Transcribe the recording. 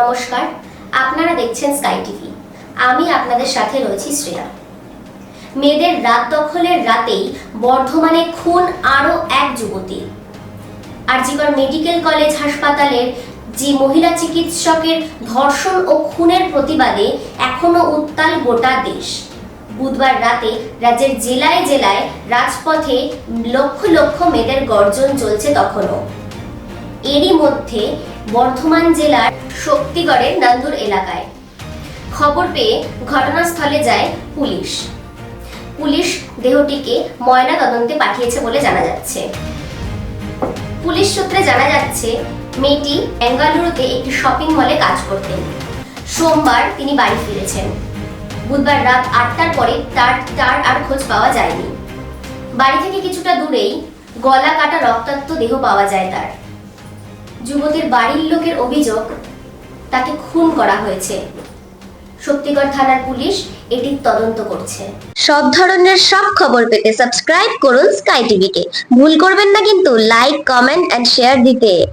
নমস্কার, আপনারা দেখছেন স্কাই টিভি আমি আপনাদের সাথে রয়েছি শ্রেয়া। মেয়েদের রাত দখলের রাতেই বর্ধমানে খুন আরও এক যুবতী। আরজিকর মেডিকেল কলেজ হাসপাতালের যে মহিলা চিকিৎসকের ধর্ষণ ও খুনের প্রতিবাদে এখনও উত্তাল গোটা দেশ। বুধবার রাতে রাজ্যের জেলায় জেলায় রাজপথে লক্ষ লক্ষ মেয়েদের গর্জন চলছে তখনও। এরই মধ্যে বর্ধমান জেলার শক্তিগড়ের নান্দুর এলাকায়। খবর পেয়ে ঘটনাস্থলে যায় পুলিশ। পুলিশ দেহটিকে ময়না তদন্তে পাঠিয়েছে বলে জানা যাচ্ছে। পুলিশ সূত্রে জানা যাচ্ছে, মেয়েটি বেঙ্গালুরুতে একটি শপিং মলে কাজ করতেন। সোমবার তিনি বাড়ি ফিরেছেন। বুধবার রাত আটটার পরে তার তার আর খোঁজ পাওয়া যায়নি। বাড়ি থেকে কিছুটা দূরেই গলা কাটা রক্তাক্ত দেহ পাওয়া যায় তার। যুবতীর বাড়ির লোকের অভিযোগ তাকে খুন করা হয়েছে। শক্তিগড় থানার পুলিশ এটি তদন্ত করছে। সব ধরনের সব খবর পেতে সাবস্ক্রাইব করুন স্কাই টিভিকে ভুল করবেন না কিন্তু লাইক কমেন্ট এন্ড শেয়ার দিতে।